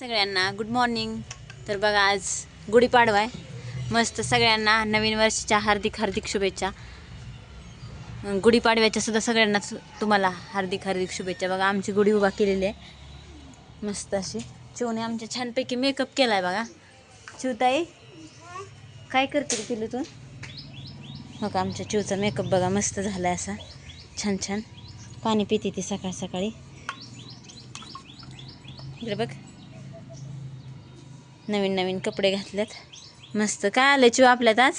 सगळ्यांना good morning तर बघा आज गुढीपाडवा आहे. मस्त सगळ्यांना नवीन वर्षाच्या हार्दिक हार्दिक शुभेच्छा. गुढीपाडव्याच्या सुद्धा सगळ्यांना तुम्हाला हार्दिक हार्दिक शुभेच्छा. बघा आमची गुढी उभा केलेली आहे. मस्त अशी. चिवने आमच्या छानपैकी मेकअप केला आहे बघा. चिवताई काय करते रे पिलू तू? बघा आमच्या चिवचा मेकअप बघा मस्त झाला आहे असा. छान छान. पाणी पिते ती सकाळ सकाळी. बघ. नवीन नवीन कपडे घातलेत. मस्त. काय आलं चिव आपल्यात आज?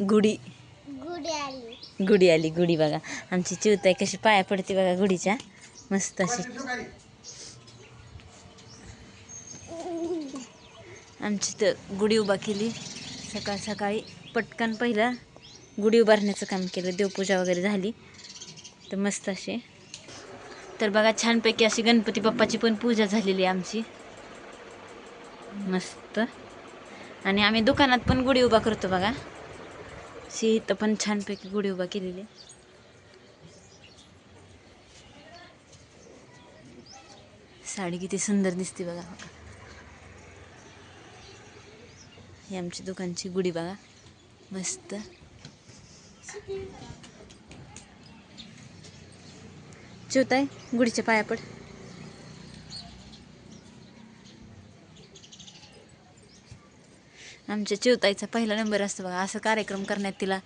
गुढी. गुडी आली. गुढी आली गुढी बघा. आमची चिवताई कशी पाया पडते बघा गुढीच्या. मस्त अशी. आमची तर गुढी उभा केली. सकाळ सकाळी पटकन पहिलं गुढी उभारण्याचं काम केलं. देवपूजा वगैरे झाली. तर मस्त असे तर बघा छानपैकी अशी गणपती बाप्पाची पण पूजा झालेली आहे आमची. मस्त. आणि आम्ही दुकानात पण गुढी उभा करतो बघा. शी इथं पण छानपैकी गुढी उभा केलेली साडी किती सुंदर दिसते बघा. ही आमची दुकानची गुढी बघा. मस्त. चिवताय गुढीच्या पाया पड. आमच्या चिवताईचा पहिला नंबर असतो बघा असं कार्यक्रम करण्यात तिला